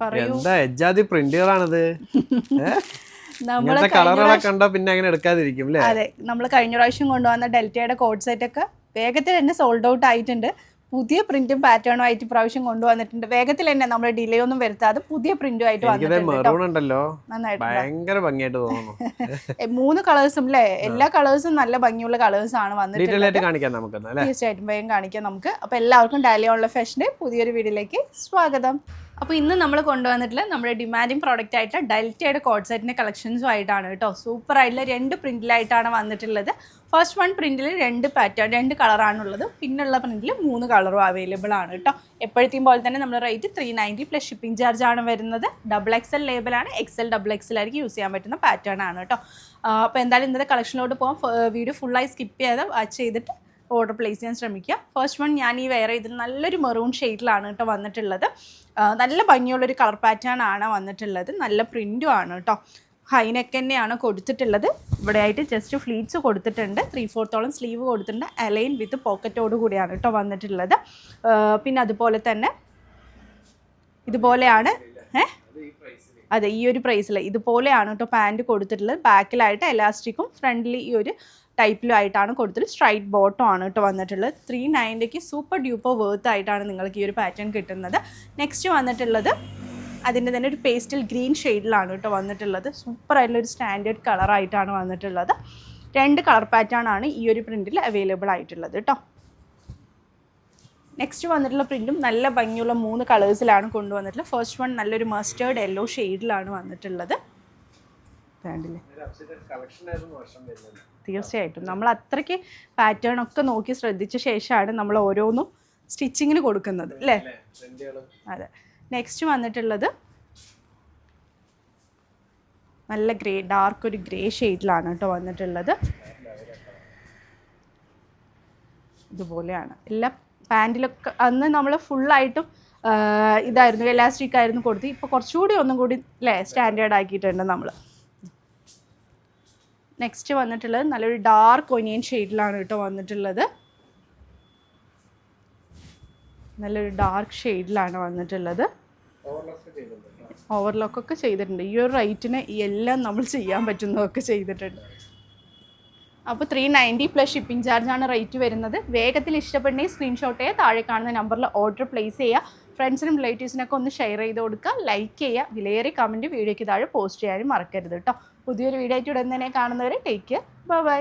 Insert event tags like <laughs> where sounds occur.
പറയൂ. എന്താ എജാതി പ്രിന്റുകളാണത്? <laughs> കളറുകളൊക്കെ കണ്ടാ പിന്നെ അങ്ങനെ എടുക്കാതിരിക്കും അതെ നമ്മൾ കഴിഞ്ഞ പ്രാവശ്യം കൊണ്ടുവന്ന ഡെൽറ്റയുടെ കോഡ് സെറ്റ് ഒക്കെ വേഗത്തിൽ തന്നെ സോൾഡ് ഔട്ട് ആയിട്ടുണ്ട്. പുതിയ പ്രിന്റും പാറ്റേണും ആയിട്ട് പ്രാവശ്യം കൊണ്ടുവന്നിട്ടുണ്ട്. വേഗത്തിൽ തന്നെ നമ്മൾ ഡിലേ ഒന്നും വരുത്താതെ പുതിയ പ്രിന്റും ആയിട്ട് വന്നിട്ടുണ്ടല്ലോ ഭയങ്കര ഭംഗിയായിട്ട് തോന്നുന്നു. <laughs> മൂന്ന് കളേഴ്സും അല്ലേ എല്ലാ കളേഴ്സും നല്ല ഭംഗിയുള്ള കളേഴ്സ് ആണ് വന്നിട്ടുള്ളത്. കാണിക്കാം തീർച്ചയായിട്ടും വേഗം കാണിക്കാം നമുക്ക്. അപ്പൊ എല്ലാവർക്കും ഡാലി ഓൺല ഫാഷന്റെ പുതിയൊരു വീഡിയോയിലേക്ക് സ്വാഗതം. അപ്പോൾ ഇന്ന് നമ്മൾ കൊണ്ടുവന്നിട്ടുള്ള നമ്മുടെ ഡിമാൻഡിങ് പ്രോഡക്റ്റ് ആയിട്ടുള്ള ഡെൽറ്റയുടെ കോഡ് സെറ്റിന്റെ കളക്ഷൻസും ആയിട്ടാണ് കേട്ടോ. സൂപ്പർ ആയിട്ടുള്ള രണ്ട് പ്രിന്റിലായിട്ടാണ് വന്നിട്ടുള്ളത്. ഫസ്റ്റ് വൺ പ്രിന്റിൽ രണ്ട് പാറ്റേൺ രണ്ട് കളറാണുള്ളത് പിന്നുള്ള പ്രിന്റിൽ മൂന്ന് കളറും അവൈലബിൾ ആണ് കേട്ടോ. എപ്പോഴത്തെയും പോലെ തന്നെ നമ്മുടെ rate three ninety plus shipping charge ആണ് വരുന്നത്. ഡബിൾ എക്സ് എൽ ലേബലാണ് എൽ ഡബിൾ എക്സൽ ആയിരിക്കും യൂസ് ചെയ്യാൻ പറ്റുന്ന പാറ്റേൺ ആണ് കേട്ടോ. അപ്പോൾ എന്തായാലും ഇന്നത്തെ കളക്ഷനിലോട്ട് പോകാം വീഡിയോ ഫുള്ളായി സ്കിപ്പ് ചെയ്ത് വാച്ച് ചെയ്തിട്ട് ഓർഡർ പ്ലേസ് ചെയ്യാൻ ശ്രമിക്കുക. ഫസ്റ്റ് വൺ ഞാൻ ഈ വെയർ ചെയ്തിട്ട് നല്ലൊരു മെറൂൺ ഷെയ്ഡിലാണ് കേട്ടോ വന്നിട്ടുള്ളത്. നല്ല ഭംഗിയുള്ളൊരു കളർ പാറ്റേൺ ആണ് വന്നിട്ടുള്ളത്. നല്ല പ്രിന്റും ആണ് കേട്ടോ. ഹൈനെക്ക് തന്നെയാണ് കൊടുത്തിട്ടുള്ളത്. ഇവിടെ ആയിട്ട് ജസ്റ്റ് ഫ്ലീറ്റ്സ് കൊടുത്തിട്ടുണ്ട്. ത്രീ ഫോർത്തോളം സ്ലീവ് കൊടുത്തിട്ടുണ്ട്. അലൈൻ വിത്ത് പോക്കറ്റോട് കൂടിയാണ് കേട്ടോ വന്നിട്ടുള്ളത്. പിന്നെ അതുപോലെ തന്നെ ഇതുപോലെയാണ്. ഏ? അതെ ഈ ഒരു പ്രൈസിൽ ഇതുപോലെയാണ് കേട്ടോ പാന്റ് കൊടുത്തിട്ടുള്ളത്. ബാക്കിലായിട്ട് എലാസ്റ്റിക്കും ഫ്രണ്ടിൽ ഈ ഒരു ടൈപ്പിലും ആയിട്ടാണ് കൊടുത്തത് സ്ട്രൈറ്റ് ബോട്ടം ആണ് കേട്ടോ വന്നിട്ടുള്ളത്. ത്രീ നയന്റിക്ക് സൂപ്പർ ഡ്യൂപ്പർ വേർത്ത് ആയിട്ടാണ് നിങ്ങൾക്ക് ഈ ഒരു പാറ്റേൺ കിട്ടുന്നത്. നെക്സ്റ്റ് വന്നിട്ടുള്ളത് അതിന്റെ തന്നെ ഒരു പേസ്റ്റൽ ഗ്രീൻ ഷെയ്ഡിലാണ് കേട്ടോ വന്നിട്ടുള്ളത്. സൂപ്പർ ആയിട്ടുള്ള ഒരു സ്റ്റാൻഡേർഡ് കളറായിട്ടാണ് വന്നിട്ടുള്ളത്. രണ്ട് കളർ പാറ്റേൺ ആണ് ഈ ഒരു പ്രിന്റിൽ അവൈലബിൾ ആയിട്ടുള്ളത് കേട്ടോ നെക്സ്റ്റ് വന്നിട്ടുള്ള പ്രിന്റും നല്ല ഭംഗിയുള്ള മൂന്ന് കളേഴ്സിലാണ് കൊണ്ടുവന്നിട്ടുള്ളത്. ഫസ്റ്റ് വൺ നല്ലൊരു മസ്റ്റേർഡ് യെല്ലോ ഷെയ്ഡിലാണ് വന്നിട്ടുള്ളത്. വേണ്ടില്ലേ തീർച്ചയായിട്ടും. നമ്മൾ അത്രയ്ക്ക് പാറ്റേൺ ഒക്കെ നോക്കി ശ്രദ്ധിച്ച ശേഷമാണ് നമ്മൾ ഓരോന്നും സ്റ്റിച്ചിങ്ങിന് കൊടുക്കുന്നത് അല്ലേ? അതെ. നെക്സ്റ്റ് വന്നിട്ടുള്ളത് നല്ല ഗ്രേ ഡാർക്ക് ഒരു ഗ്രേ ഷെയ്ഡിലാണ് കേട്ടോ വന്നിട്ടുള്ളത്. ഇതുപോലെയാണ്. എല്ലാ പാന്റിലൊക്കെ അന്ന് നമ്മൾ ഫുള്ളായിട്ടും ഇതായിരുന്നു എലാസ്റ്റിക് ആയിരുന്നു കൊടുത്ത്. ഇപ്പോൾ കുറച്ചുകൂടി ഒന്നും കൂടി അല്ലേ സ്റ്റാൻഡേർഡ് ആക്കിയിട്ടുണ്ട് നമ്മൾ നെക്സ്റ്റ് വന്നിട്ടുള്ളത് നല്ലൊരു ഡാർക്ക് ഒനിയൻ ഷെയ്ഡിലാണ് കേട്ടോ വന്നിട്ടുള്ളത്. നല്ലൊരു ഡാർക്ക് ഷെയ്ഡിലാണ് വന്നിട്ടുള്ളത്. ഓവർലോക്കൊക്കെ ചെയ്തിട്ടുണ്ട്. ഈ ഒരു റൈറ്റിന് എല്ലാം നമ്മൾ ചെയ്യാൻ പറ്റുന്നതൊക്കെ ചെയ്തിട്ടുണ്ട്. അപ്പോൾ ത്രീ നയന്റി പ്ലസ് ഷിപ്പിംഗ് ചാർജാണ് റേറ്റ് വരുന്നത്. വേഗത്തിൽ ഇഷ്ടപ്പെടുന്നെങ്കിൽ സ്ക്രീൻഷോട്ട് ചെയ്യുക താഴെ കാണുന്ന നമ്പറിൽ ഓർഡർ പ്ലേസ് ചെയ്യുക ഫ്രണ്ട്സിനും റിലേറ്റീവ്സിനൊക്കെ ഒന്ന് ഷെയർ ചെയ്ത് കൊടുക്കുക ലൈക്ക് ചെയ്യുക വിലയേറിയ കമന്റ് വീഡിയോയ്ക്ക് താഴെ പോസ്റ്റ് ചെയ്യാനും മറക്കരുത് കേട്ടോ പുതിയൊരു വീഡിയോ ആയിട്ട് ഉടൻ തന്നെ കാണുന്നവരെ ടേക്ക് കെയർ ബൈ